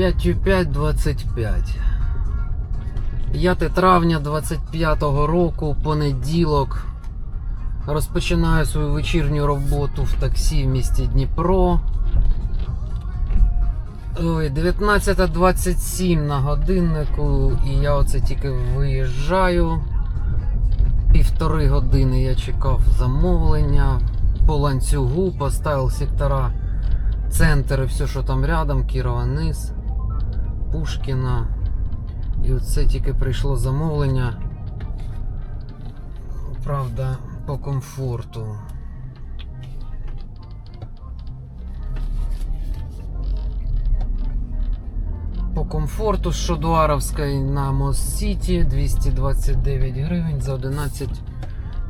5.25. 5 травня 25-го року, понеділок. Розпочинаю свою вечірню роботу в таксі в місті Дніпро. Ой, 19.27 на годиннику, і я оце тільки виїжджаю. Півтори години я чекав замовлення по ланцюгу, поставив сектора, центр і все, що там рядом, Кірова низ, Пушкіна. І оце тільки прийшло замовлення. Правда, по комфорту. По комфорту з Шодуаровської на Мост Сіті 229 гривень за 11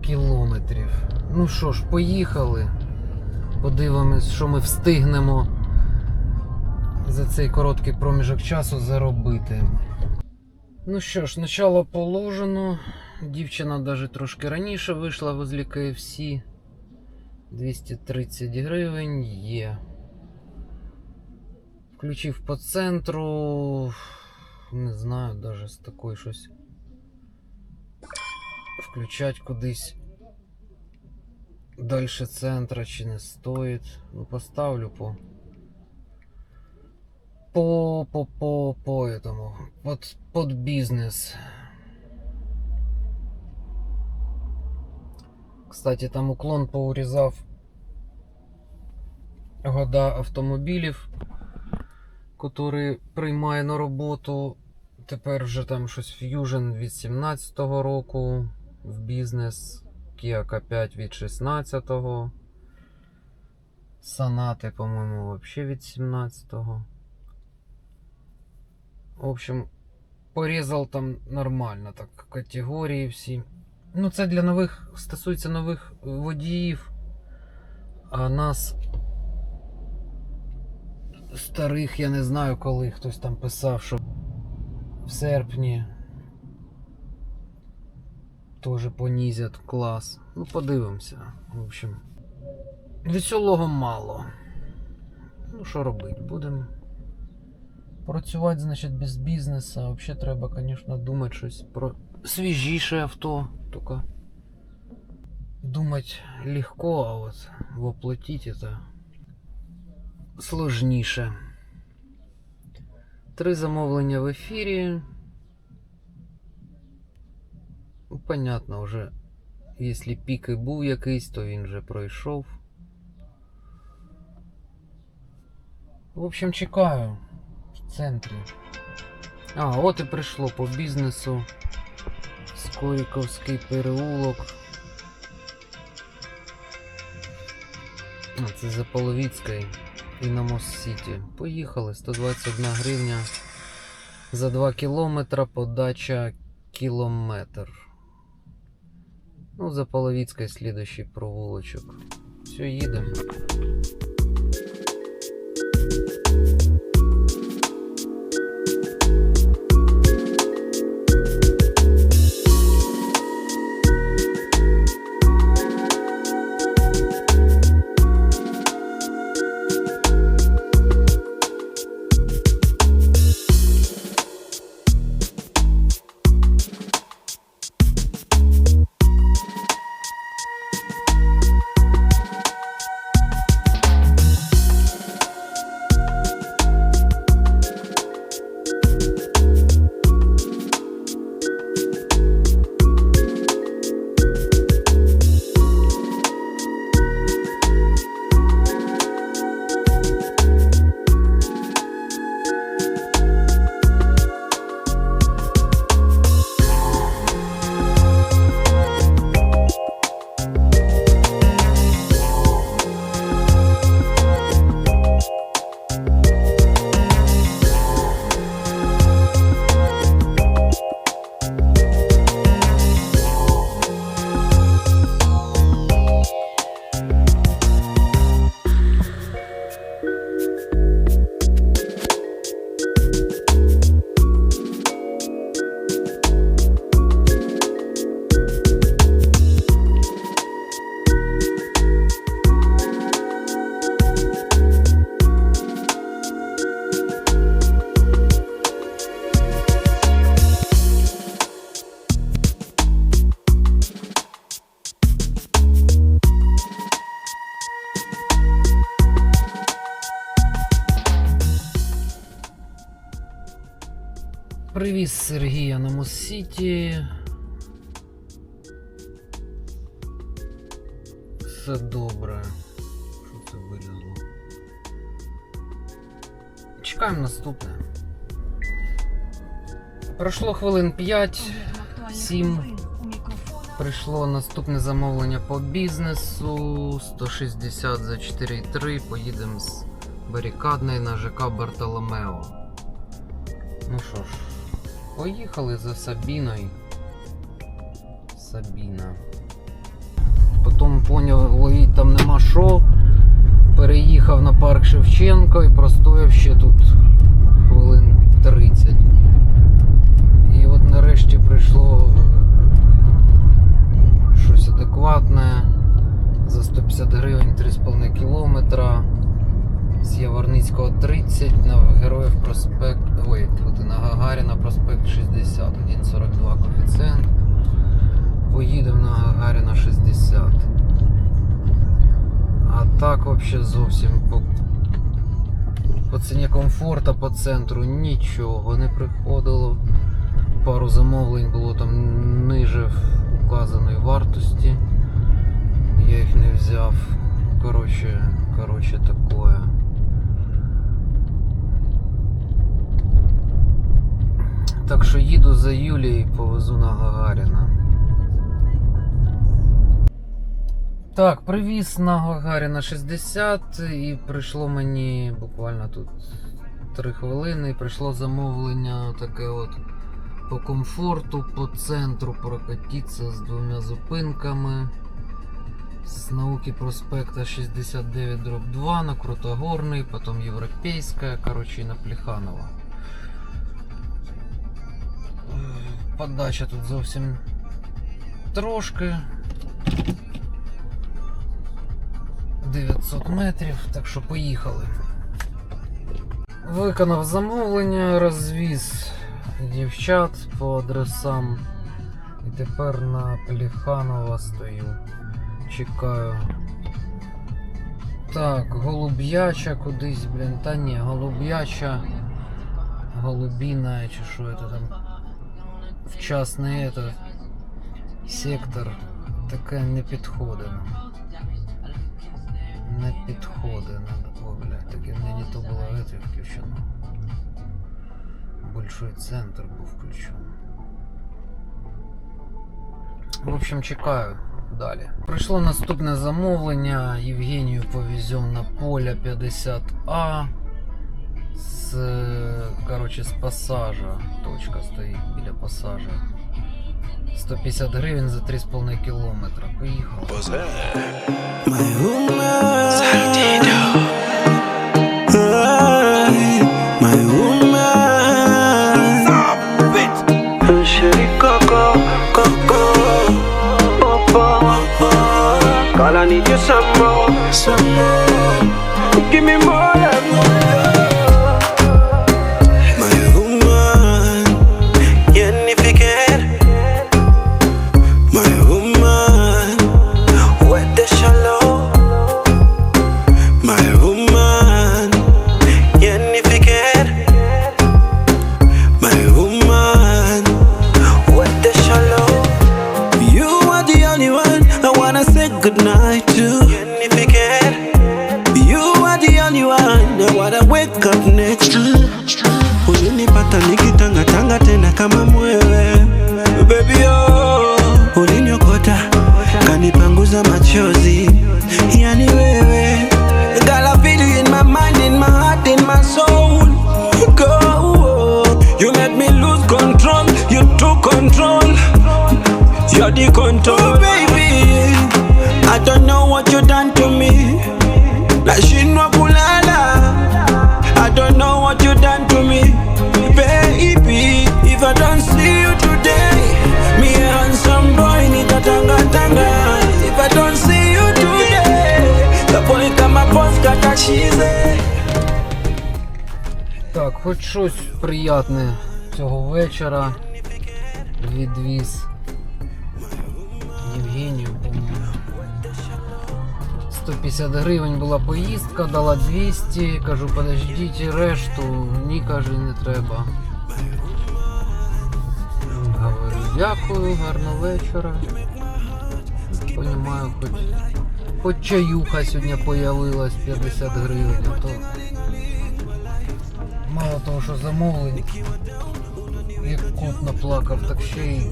кілометрів. Ну що ж, поїхали. Подивимось, що ми встигнемо за цей короткий проміжок часу заробити. Ну що ж, начало положено. Дівчина навіть трошки раніше вийшла возле KFC. 230 гривень є. Включив по центру. Не знаю, даже з такої щось. Включать кудись далі центра чи не стоїть. Ну, поставлю по. По, по, по, по этому. Под, под бізнес. Кстати, там уклон поурізав года автомобілів, котрі приймає на роботу. Тепер вже там щось Fusion від 17-го року в бізнес, Kia K5 від 16-го. Сонати, по-моєму, взагалі від 17-го. В общем, порізав там нормально так категорії всі. Ну, це для нових стосується нових водіїв. А нас старих, я не знаю коли хтось там писав, що в серпні теж понизять клас. Ну, подивимося. В общем, веселого мало. Ну, що робити? Будемо працювати, значить, без бізнесу. А взагалі треба, звісно, думати щось про свіжіше авто. Тільки думать легко, а вот воплотить это сложніше. Три замовлення в ефірі. Ну, Понятно, вже, якщо пік і був якийсь, то він вже пройшов. В общем, чекаю в Центрі. А, от і прийшло по бізнесу. Скоріковський переулок. А, це за Половіцькою і на Мост Сіті. Поїхали, 121 гривня. За 2 кілометра подача кілометр. Ну, за Половіцькою слідущий провулочок. Все, їдемо. На Моссіті. Все добре. Що це вилізло? Чекаємо наступне. Пройшло хвилин 5. Сім. Прийшло наступне замовлення по бізнесу 160 за 4,3. Поїдемо з барикадної на ЖК Бартоломео. Ну що ж, поїхали за Сабіною. Сабіна. Потім поняв, ловіть там нема що. Переїхав на парк Шевченко і простояв ще тут хвилин 30. І от нарешті прийшло е, щось адекватне. За 150 гривень 3,5 кілометра. Яворницького 30 на Героїв проспект. Ой, тут на Гагаріна проспект 60, 1,42 коефіцієнт. Поїдемо на Гагаріна 60. А так взагалі зовсім по, по ціні комфорта по центру нічого не приходило. Пару замовлень було там ниже указаної вартості. Я їх не взяв. Коротше, коротше такое. Так що їду за Юлією і повезу на Гагаріна. Так, привіз на Гагаріна 60 і прийшло мені буквально тут 3 хвилини. І прийшло замовлення таке от по комфорту, по центру прокатитися з двома зупинками. З науки проспекта 69 дробь 2 на Крутогорний, потім Європейська, коротше, на Плеханова. Подача тут зовсім трошки. 900 метрів, так що поїхали. Виконав замовлення, розвіз дівчат по адресам. І тепер на Плеханова стою. Чекаю. Так, голуб'яча кудись, блін. Та ні, голуб'яча. Голубіна, чи що це там. Вчасний этот сектор. Таке не підходить. Не підходить. Надо, о, блядь, таке мені не то було это включено. Большой центр був включен. В общем, чекаю далі. Прийшло наступне замовлення. Євгенію повезем на поля 50А. З, короче, з пасажа. Точка стоїть біля пасажа. 150 гривень за 3,5 кілометра. Поїхав. Так, хоч щось приятне цього вечора. Відвіз Євгенію, по-моєму. 150 гривень була поїздка, дала 200. Кажу, подождіть решту. Ні, каже, не треба. Говорю, дякую, гарного вечора. Понімаю, хоч, хоч чаюха сьогодні появилась 50 гривень, а то мало того, що замовлень, як кот наплакав, так ще й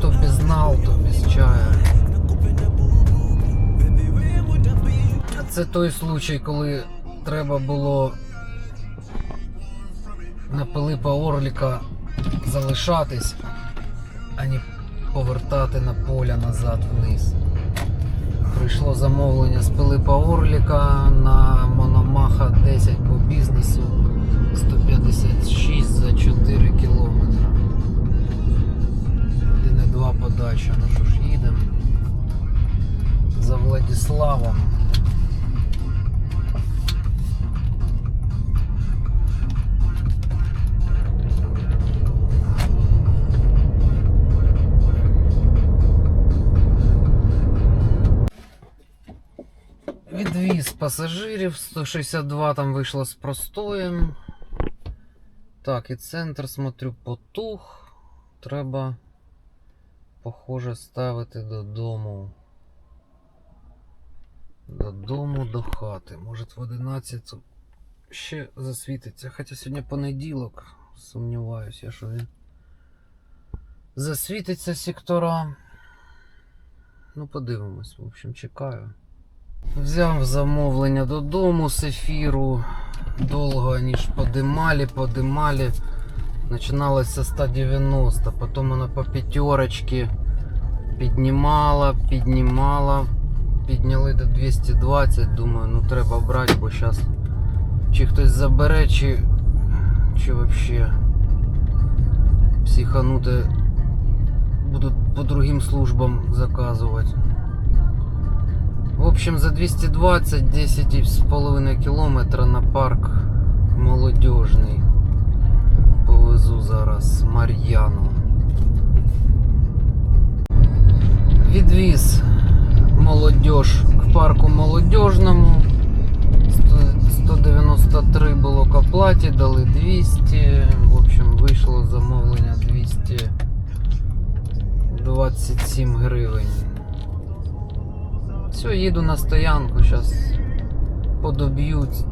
то без нал, то без чая. Це той случай, коли треба було на Пилипа Орліка залишатись, а не повертати на поля назад вниз. Прийшло замовлення з Пилипа Орліка на Мономаха 10 по бізнесу 156 за 4 кілометри. 1,2 подача. Ну що ж, їдемо за Владиславом. Пасажирів, 162 там вийшло з простоєм. Так, і центр, смотрю, потух. Треба, похоже, ставити додому. Додому до хати. Може в 11 ще засвітиться. Хоча сьогодні понеділок. Сумніваюся, що він засвітиться сектора. Ну, подивимось, в общем, чекаю. Взяв замовлення додому з ефіру. Довго ніж подималі, подималі. Починалося з 190, потім вона по п'ятерочці піднімала, піднімала. Підняли до 220, думаю, ну треба брати, бо зараз чи хтось забере, чи, чи взагалі психанути будуть по другим службам заказувати. Общем, за 220 10,5 кілометра на парк молодіжний. Повезу зараз Мар'яну. Відвіз молодіж к парку молодіжному. 193 було к оплаті, дали 200. В общем, вийшло замовлення 227 гривень. Все, їду на стоянку, зараз подоб'ють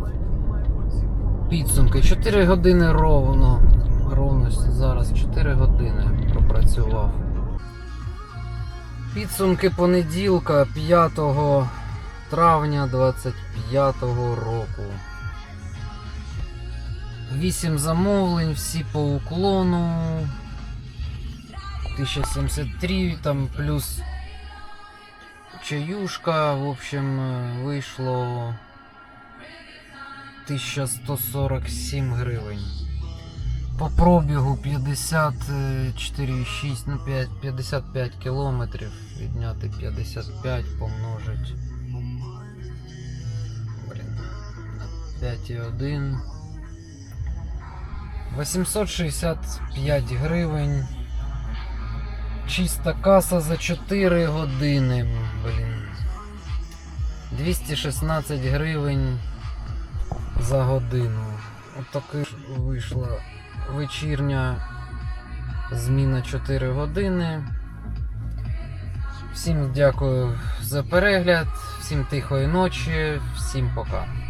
підсумки. 4 години ровно. Ровно зараз 4 години пропрацював. Підсумки понеділка 5 травня 25 року. 8 замовлень, всі по уклону. 1073 там плюс чаюшка, в общем, э, вийшло 1147 гривень. По пробігу 54,6, ну 5, 55 кілометрів. Відняти 55 помножить. Блін. На 5,1. 865 гривень. Чиста каса за 4 години. Блін. 216 гривень за годину. Отаки ж вийшла вечірня зміна 4 години. Всім дякую за перегляд, всім тихої ночі, всім пока.